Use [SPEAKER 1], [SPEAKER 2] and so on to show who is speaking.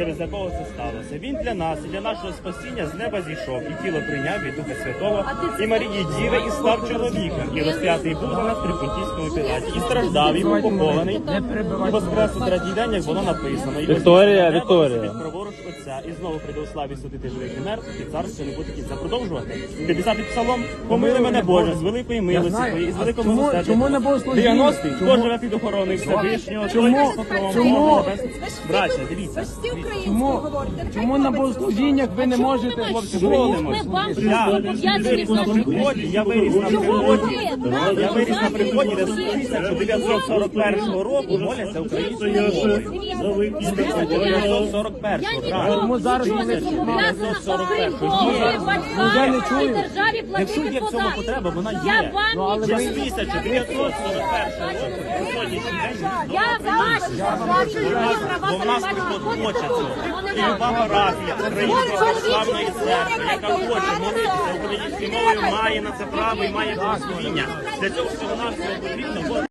[SPEAKER 1] через якого це сталося. Він для нас і для нашого спасіння з неба зійшов і тіло прийняв від Духа Святого і Марії Діви і став чоловіком, і розп'ятий був на нас при Понтійському пілаті, і страждав, і був похований, і воскрес у третій день, як було написано. І
[SPEAKER 2] Вікторія, Вікторія.
[SPEAKER 1] праворуч Отця, і знову прийде у славі судити живих і мертвих, і царство не буде кінця. Продовжувати. 50-й псалом. Помили мене Боже, з великої милості
[SPEAKER 3] знаю.
[SPEAKER 1] твоєї, з великого
[SPEAKER 3] чому-
[SPEAKER 1] милосердя.
[SPEAKER 3] чому на богослужінні?
[SPEAKER 1] 90-й.
[SPEAKER 3] Чому-
[SPEAKER 1] Хто живе під охороною Всевишнього?
[SPEAKER 3] Чому- чому-
[SPEAKER 1] Браття, дивіться.
[SPEAKER 3] Чому, чому на богослужіннях ви не можете
[SPEAKER 1] Хлопці, молимось.
[SPEAKER 4] ми вам
[SPEAKER 1] Я
[SPEAKER 4] зобов'язані
[SPEAKER 1] виріс на приході, я виріс на приході. Я виріс на приході, де з 1941 року моляться українською мовою. З 1941 року.
[SPEAKER 3] Тому зараз
[SPEAKER 4] Нічого не
[SPEAKER 3] ми-
[SPEAKER 4] зобов'язана
[SPEAKER 1] Вже
[SPEAKER 4] приймові
[SPEAKER 3] не
[SPEAKER 4] батькам
[SPEAKER 3] чуємо.
[SPEAKER 4] і державі
[SPEAKER 1] Якщо
[SPEAKER 4] платити
[SPEAKER 1] є в цьому
[SPEAKER 4] податки.
[SPEAKER 1] потреба, вона
[SPEAKER 4] Я
[SPEAKER 1] є.
[SPEAKER 3] Ну,
[SPEAKER 4] вам
[SPEAKER 3] але
[SPEAKER 1] Я
[SPEAKER 4] нічого
[SPEAKER 1] 1941 року по сьогоднішній день
[SPEAKER 4] Я ваші державі права
[SPEAKER 1] Бо в нас тут
[SPEAKER 4] законом.
[SPEAKER 1] хочеться.
[SPEAKER 4] Вони
[SPEAKER 1] І
[SPEAKER 4] вам.
[SPEAKER 1] люба парафія Української православної церкви, яка хоче молитися українською мовою, має на це право і має благословіння. Для цього всього нам потрібно